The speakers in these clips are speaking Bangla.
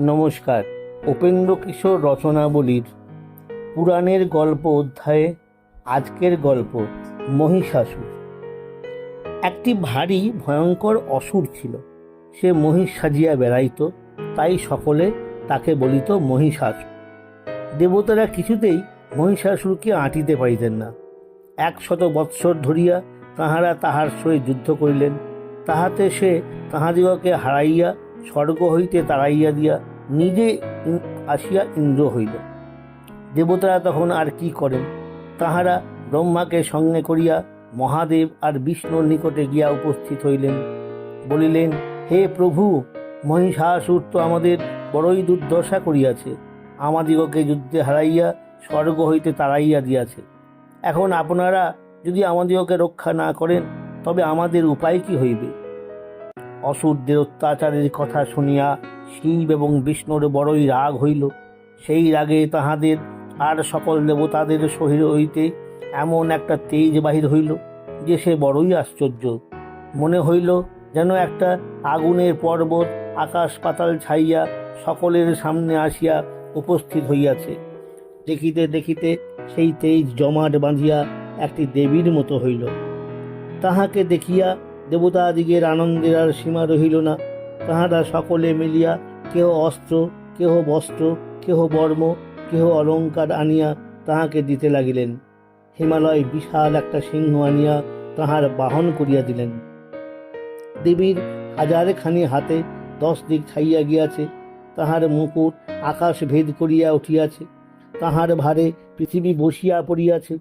নমস্কার, উপেন্দ্র কিশোর রচনাবলীর পুরাণের গল্প অধ্যায়ে আজকের গল্প, মহিষাসুর। একটি ভারী ভয়ঙ্কর অসুর ছিল। সে মহিষ সাজিয়া বেড়াইত, তাই সকলে তাকে বলিত মহিষাসুর। দেবতারা কিছুতেই মহিষাসুরকে আঁটিতে পারিতেন না। একশত বৎসর ধরিয়া তাহারা তাহার সহিত যুদ্ধ করিলেন। তাহাতে সে তাহাদিগকে হারাইয়া স্বর্গ হইতে তাড়াইয়া দিয়া নিজে আসিয়া ইন্দ্র হইল। দেবতারা তখন আর কি করেন? তাহারা ব্রহ্মাকে সঙ্গে করিয়া মহাদেব আর বিষ্ণুর নিকটে গিয়া উপস্থিত হইলেন। বলিলেন, হে প্রভু, মহিষাসুর তো আমাদের বড়ই দুর্দশা করিয়াছে। আমাদিগকে যুদ্ধে হারাইয়া স্বর্গ হইতে তাড়াইয়া দিয়াছে। এখন আপনারা যদি আমাদিগকে রক্ষা না করেন, তবে আমাদের উপায় কি হইবে? অসুরদের অত্যাচারের কথা শুনিয়া শিব এবং বিষ্ণুর বড়ই রাগ হইল। সেই রাগে তাহাদের আর সকল দেবতাদের শরীর হইতে এমন একটা তেজ বাহির হইল যে সে বড়ই আশ্চর্য। মনে হইল যেন একটা আগুনের পর্বত আকাশ পাতাল ছাইয়া সকলের সামনে আসিয়া উপস্থিত হইয়াছে। দেখিতে দেখিতে সেই তেজ জমাট বাঁধিয়া একটি দেবীর মতো হইল। তাহাকে দেখিয়া দেবতাদিগের আনন্দের আর সীমা রহিল না। তাহারা সকলে মিলিয়া কেহ অস্ত্র, কেহ বস্ত্র, কেহ বর্ম, কেহ অলঙ্কার আনিয়া তাহাকে দিতে লাগিলেন। হিমালয় বিশাল একটা সিংহ আনিয়া তাহার বাহন করিয়া দিলেন। দেবীর হাজারখানি হাতে দশ দিক ছাইয়া গিয়াছে। তাহার মুকুট আকাশ ভেদ করিয়া উঠিয়াছে। তাহার ভারে পৃথিবী বসিয়া পড়িয়াছে।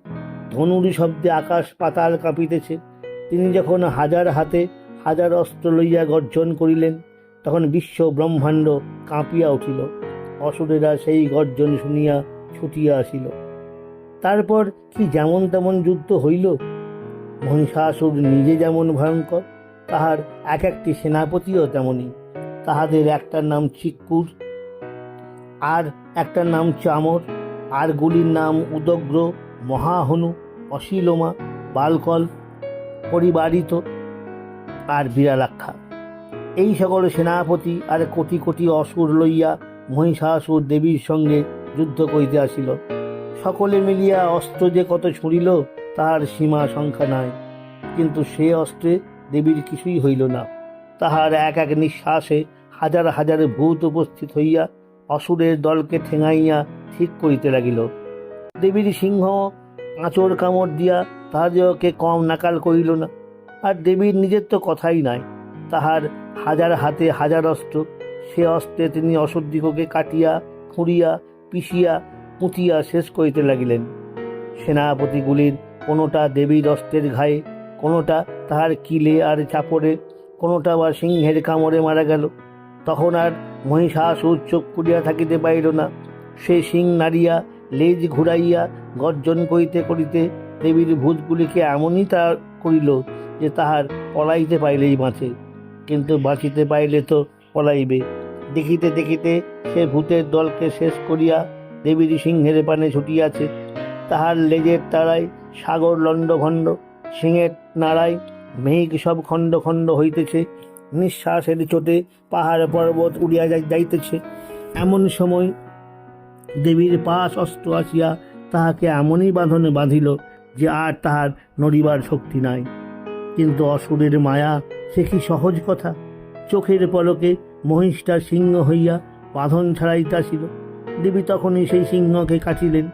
ধনুরি শব্দে আকাশ পাতাল কাঁপিতেছে। তিনি যখন হাজার হাতে হাজার অস্ত্র লইয়া গর্জন করিলেন, তখন বিশ্ব ব্রহ্মাণ্ড কাঁপিয়া উঠিল। অসুরেরা সেই গর্জন শুনিয়া ছুটিয়া আসিল। তারপর কি যেমন তেমন যুদ্ধ হইল? মহিষাসুর নিজে যেমন ভয়ঙ্কর, তাহার এক একটি সেনাপতিও তেমনই। তাহাদের একটার নাম চিক্কুর আর একটার নাম চামর, আর গুলির নাম উদগ্র, মহাহনু, অশিলোমা বালকল পরিবারিত আর বিড়ালাক্ষা এই সকল সেনাপতি আর কোটি কোটি অসুর লইয়া মহিষাসুর দেবীর সঙ্গে যুদ্ধ করিতে আসিল। সকলে মিলিয়া অস্ত্র যে কত ছুঁড়িল তাহার সীমা সংখ্যা নাই। কিন্তু সে অস্ত্রে দেবীর কিছুই হইল না। তাহার এক এক নিঃশ্বাসে হাজার হাজার ভূত উপস্থিত হইয়া অসুরের দলকে ঠেঙাইয়া ঠিক করিতে লাগিল। দেবীর সিংহ আঁচড় কামড় দিয়া তাহাদিগকে কম নাকাল করিল না। আর দেবীর নিজের তো কথাই নাই। তাহার হাজার হাতে হাজার অস্ত্র। সে অস্ত্রে তিনি অসুরদিগকে কাটিয়া, খুঁড়িয়া, পিষিয়া, পুঁতিয়া শেষ করিতে লাগিলেন। সেনাপতিগুলির কোনোটা দেবীর অস্ত্রের ঘায়ে, কোনোটা তাহার কিলে আর চাপড়ে, কোনোটা বা সিংহের কামড়ে মারা গেল। তখন আর মহিষাসুর চোখ করিয়া থাকিতে পারিল না। সে সিং নাড়িয়া, লেজ ঘুরাইয়া, গর্জন করিতে করিতে দেবীর ভূতগুলিকে এমনই তা করিল যে তাহার পলাইতে পাইলেই বাঁচে। কিন্তু বাঁচিতে পাইলে তো পলাইবে। দেখিতে দেখিতে সে ভূতের দলকে শেষ করিয়া দেবীর সিংহের পানে ছুটিয়াছে। তাহার লেজের তারায় সাগর লণ্ডভণ্ড সিংহের নাড়ায় মেঘ সব খণ্ড খণ্ড হইতেছে। নিঃশ্বাসের চোটে পাহাড় পর্বত উড়িয়া যাই- যাইতেছে। এমন সময় দেবীর পাশ অস্ত্র আসিয়া তাহাকে এমনই বাঁধনে বাঁধিল যে আর তাহার নড়িবার শক্তি নাই। কিন্তু অসুরের মায়া, সে কি সহজ কথা? চোখের পলকে মহিষটা সিংহ হইয়া বাঁধন ছাড়াইতাছিল। দেবী তখনই সেই সিংহকে কাটিলেন।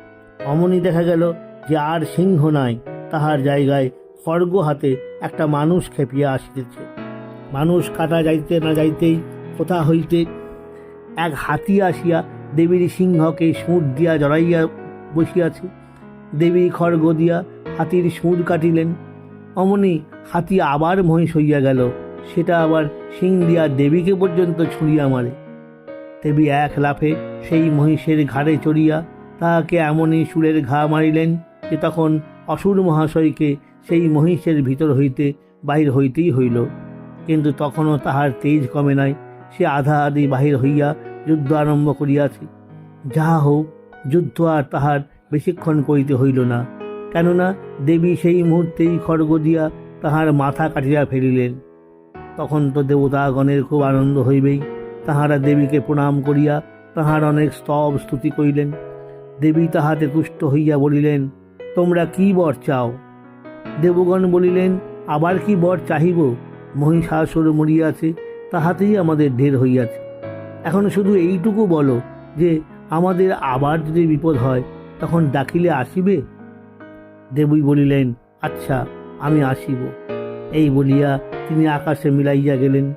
অমনি দেখা গেল যে আর সিংহ নাই, তাহার জায়গায় খড়গ হাতে একটা মানুষ খেপিয়া আসিতেছে। মানুষ কাটা যাইতে না যাইতেই কোথা হইতে এক হাতি আসিয়া দেবীর সিংহকে সুঁড় দিয়া জড়াইয়া বসিয়াছে। দেবী খড়গ দিয়া হাতির সুঁড় কাটিলেন। অমনি হাতি আবার মহিষ হইয়া গেল। সেটা আবার সিং দিয়া দেবীকে পর্যন্ত ছুঁড়িয়া মারে। দেবী এক লাফে সেই মহিষের ঘাড়ে চড়িয়া তাহাকে এমনই সুরের ঘা মারিলেন যে তখন অসুর মহাশয়কে সেই মহিষের ভিতর হইতে বাহির হইতেই হইল। কিন্তু তখনও তাহার তেজ কমে নাই। সে আধা আধি বাহির হইয়া যুদ্ধ আরম্ভ করিয়াছে। যাহা হোক, যুদ্ধ আর তাহার বেশিক্ষণ করিতে হইল না, কেননা দেবী সেই মুহূর্তেই খড়গ দিয়া তাহার মাথা কাটিয়া ফেলিলেন। তখন তো দেবতাগণের খুব আনন্দ হইবেই, তাহারা দেবীকে প্রণাম করিয়া তাহার অনেক স্তব স্তুতি করিলেন। দেবী তাহাতে তুষ্ট হইয়া বলিলেন, তোমরা কি বর চাও? দেবগণ বলিলেন, আবার কি বর চাহিব? মহিষাসুর মরিয়াছে তাহাতেই আমাদের ঢের হইয়াছে। এখন শুধু এইটুকু বলো যে, আমাদের আবার যদি বিপদ হয় তখন ডাকিলে আসিবে? দেবী বলিলেন আচ্ছা আমি আসিব। এই বলিয়া তিনি আকাশে মিলাইয়া গেলেন।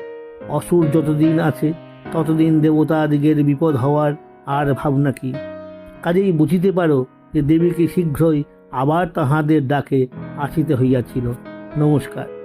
অসুর যতদিন আছে, ততদিন দেবতাদিগের বিপদ হওয়ার আর ভাবনা কি? কাজেই বুঝিতে পারো যে দেবীকে শীঘ্রই আবার তাহাদের ডাকে আসিতে হইয়াছিল। নমস্কার।